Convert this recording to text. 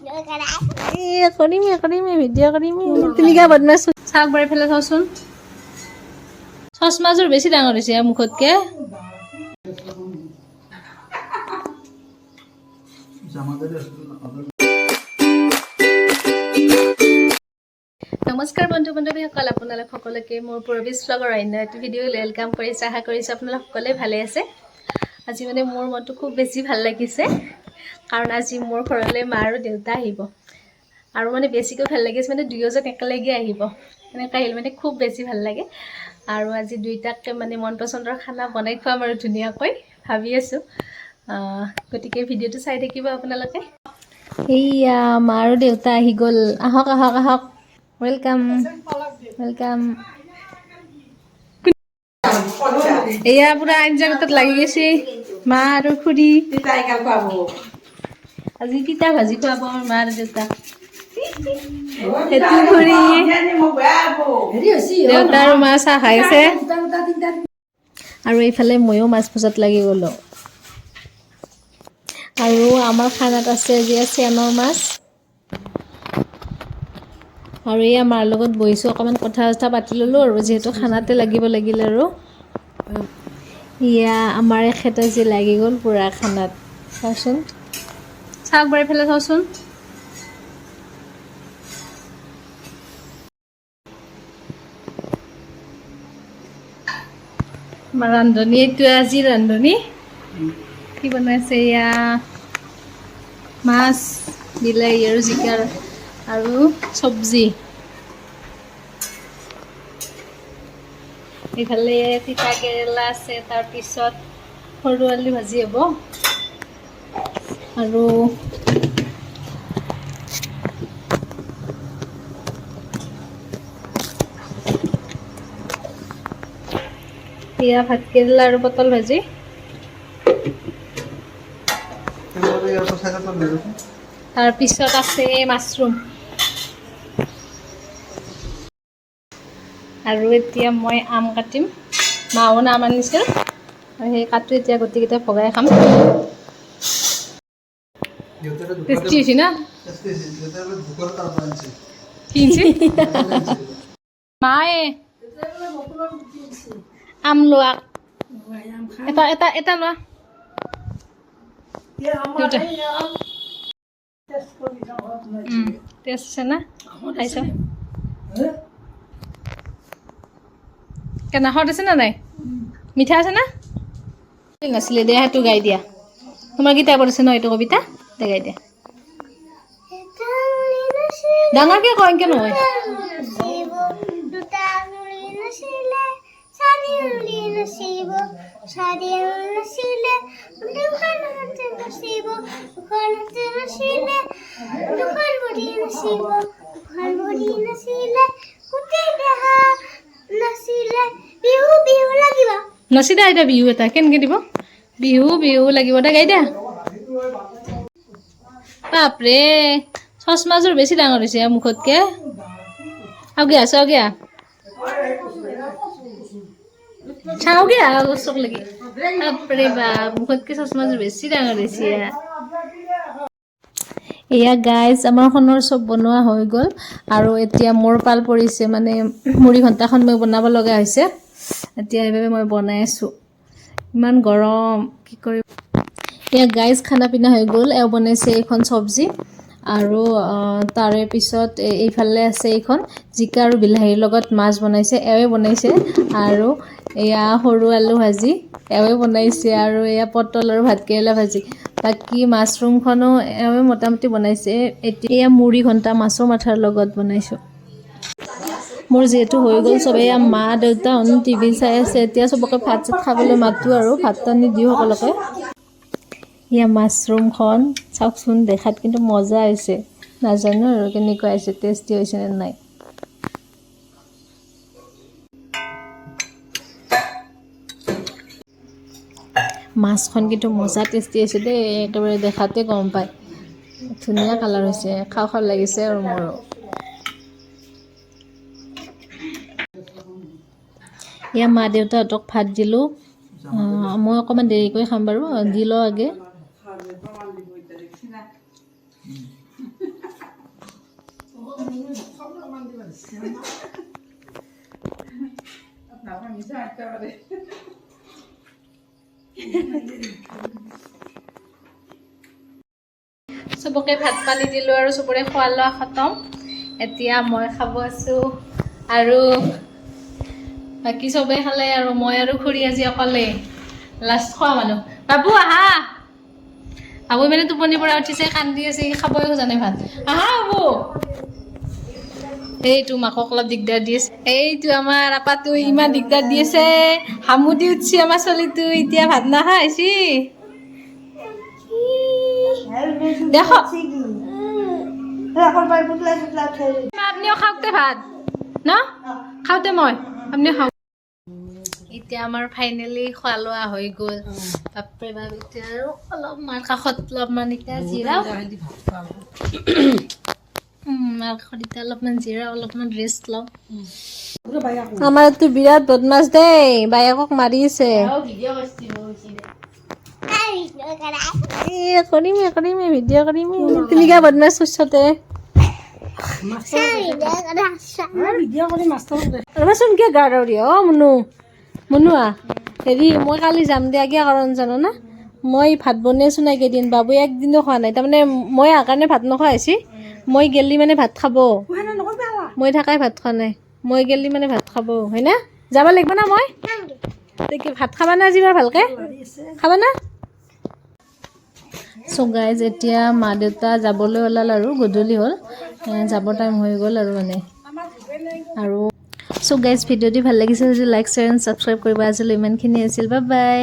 এ কৰিমে কৰিমে video কৰিমে গা বদমাছ চাওক বাৰে ফেলে থওঁচোন চচমাযোৰ বেছি ডাঙৰ হৈছে মুখতকে। নমস্কাৰ বন্ধু বান্ধৱীসকল আপোনালোক সকলোকে মোৰ পৰবিজ ব্লগৰ অন্য এটি ভিডিঅ' ৱেলকাম কৰিছে। আশা কৰিছোঁ আপোনালোক সকলোৱে ভালে আছে। আজি মানে মোৰ মনটো খুব বেছি ভাল লাগিছে। কাৰণ আজি মোৰ ঘৰলৈ মা আৰু দেউতা আহিব। আৰু মানে বেছিকৈ ভাল লাগিছে মানে দুয়োজন একেলগে আহিব। এনেকৈ আহিলে মানে খুব বেছি ভাল লাগে। আৰু আজি দুইটাকে মানে মন পচন্দৰ খানা বনাই খুৱাম আৰু ধুনীয়াকৈ ভাবি আছোঁ। গতিকে ভিডিঅ'টো চাই থাকিব আপোনালোকে। এইয়া মা আৰু দেউতা আহি গ'ল। আহক আহক আহক। ৱেলকাম ৱেলকাম এয়া পুৰা আঞ্জা গোটত লাগি গৈছে। মা আৰু খুৰী আজি তিতা ভাজি খুৱাব আমাৰ মা আৰু দেউতা। সেইটো খুৰী দেউতা আৰু মা চাহ খাইছে আৰু এইফালে ময়ো মাছ ভজাত লাগি গ'লোঁ। আৰু আমাৰ খানাত আছে যে চেনৰ মাছ। আৰু এয়া মাৰ লগত বহিছোঁ অকণমান কথা চথা পাতি ল'লোঁ আৰু যিহেতু খানাতে লাগিব লাগিল আৰু। এয়া আমাৰ এখেত আজি লাগি গ'ল পূৰা খানাত। চাওচোন। চাওক বাৰে ফেলে আমাৰ ৰান্ধনী এইটো আজি ৰান্ধনী। কি বনাইছে এয়া? মাছ বিলাহী আৰু জিকাৰ আৰু চব্জি। এইফালে তিতা কেৰেলা আছে, তাৰপিছত সৰু আলু ভাজি হ'ব। আৰু এয়া ভাত কেৰেলা আৰু পটল ভাজি। তাৰপিছত আছে মাছৰুম। আৰু এতিয়া মই আম কাটিম। মাও আম আনিছিল আৰু সেই কাটো এতিয়া গোটেইকেইটা ভগাই খাম। টেষ্টি হৈছে না মায়ে আম লোৱা এটা এটা এটা লোৱা টেষ্ট আছে না সোৱাদ আছে না নাই মিঠা আছে না নাছিলে দিয়া সেইটো গাই দিয়া তোমাৰ কিতাপত আছে ন এইটো কবিতা দেখাই দে ডাঙরকে কয় কেন হয়? নসিব বিহু লাগিবা নসিদা, এটা বিহু এটা। কেনকে দিব? বিহু বিহু লাগিব। দে গাই দে। বাপৰে চচমাযোৰ বেছি ডাঙৰ হৈছে মুখতকে। আউগিয়া চাওগিয়া চাওগিয়া চক লাগি। বাপৰে বাপ মুখতকে চচমাযোৰ বেছি ডাঙৰ হৈছে। এয়া গাইজ আমাৰ খনৰ চব বনোৱা হৈ গ'ল। আৰু এতিয়া মোৰ পাল পৰিছে মানে মুড়ি ঘণ্টাখন মই বনাব লগা হৈছে। এতিয়া সেইবাবে মই বনাই আছোঁ। ইমান গৰম কি কৰি এয়া গাইজ খানা পিনা হৈ গ'ল। এওঁ বনাইছে এইখন চব্জি। আৰু তাৰে পিছত এইফালে আছে এইখন জিকা আৰু বিলাহীৰ লগত মাছ বনাইছে। এৱে বনাইছে। আৰু এয়া সৰু আলু ভাজি। এৱে বনাইছে। আৰু এয়া পটল আৰু ভাতকেৰেলা ভাজি। বাকী মাছৰুমখনো এৱে মোটামুটি বনাইছে। এতিয়া এয়া মুড়ি ঘণ্টা মাছৰ মাথাৰ লগত বনাইছোঁ। মোৰ যিহেতু হৈ গ'ল চবেই এয়া মা দেউতা টিভি চাই আছে। এতিয়া চবকে ভাত চাত খাবলৈ মাতোঁ আৰু। ভাত টানি দিওঁ সকলোকে। এয়া মাছৰুমখন চাওকচোন দেখাত কিন্তু মজা হৈছে। নাজানো আৰু কেনেকুৱা হৈছে টেষ্টি হৈছে নে নাই। মাছখন কিন্তু মজা টেষ্টি হৈছে দেই একেবাৰে দেখাতে গম পায়। ধুনীয়া কালাৰ হৈছে খাওঁ খাওঁ লাগিছে আৰু মোৰো। এয়া মা দেউতাহঁতক ভাত দিলোঁ। মই অকণমান দেৰিকৈ খাম বাৰু দি লওঁ আগে। চবকে ভাত পানী দিলোঁ আৰু চবৰে খোৱা লোৱা খতম। এতিয়া মই খাব আছোঁ আৰু বাকী চবেই খালে আৰু মই আৰু খুৰী আজি অকলে। লাষ্ট খোৱা মানুহ। বাবু আহা। বাবু মানে টোপনিৰ পৰা উঠিছে কান্দি আছে খাবই খোজা নাই ভাত। আহা বাবু এইটো মাকক অলপ দিগদাৰ দি আছে। এইটো আমাৰ আপাটো ইমান দিগদাৰ দি আছে। হামুদি উঠছি আমাৰ ছোৱালীটো এতিয়া ভাত নাখাইছি দেখো। আপনিও খাওঁতে ভাত ন? খাওঁতে মই আপনিও খাওক এতিয়া আমাৰ ফাইনেলি খোৱা লোৱা হৈ গ'ল বাপৰে বাপ এতিয়া আৰু অলপমান কাষত অলপমান এতিয়া জিৰাও। মাৰ কাষত এতিয়া অলপমান জিৰাও অলপমান ৰেষ্ট লওঁ। আমাৰতো বিৰাট বদমাছ দেই বায়েকক মাৰিছে। এ কৰিমে কৰিমে ভিডিঅ' কৰিমে। তুমি কিয় বদমাছ কৰিছতে ৰবাচোন কিয় গা দাউৰি অ মুনু। মুনুৱা হেৰি মই কালি যাম দিয়া কিয় কাৰণ জানো না মই ভাত বনাইছোঁ নাই কেইদিন বাবুৱে একদিনো খোৱা নাই। তাৰমানে মই কাৰণে ভাত নোখোৱা হৈছি। মই গেলি মানে ভাত খাব। মই থাকাই ভাত খোৱা নাই। মই গেলি মানে ভাত খাব হয়নে? যাব লাগিব না মই? ভাত খাবা না আজি বাৰু ভালকে? খাবা না? চ' গাইজ এতিয়া মা দেউতা যাবলৈ ওলাল আৰু গধূলি হ'ল। যাব টাইম হৈ গ'ল আৰু মানে। আৰু চ' গাইজ ভিডিঅ'টি ভাল লাগিছে যদি লাইক শ্বেয়াৰ এণ্ড ছাবস্ক্ৰাইব কৰিব। আজিলৈ ইমানখিনি আছিল। Bye bye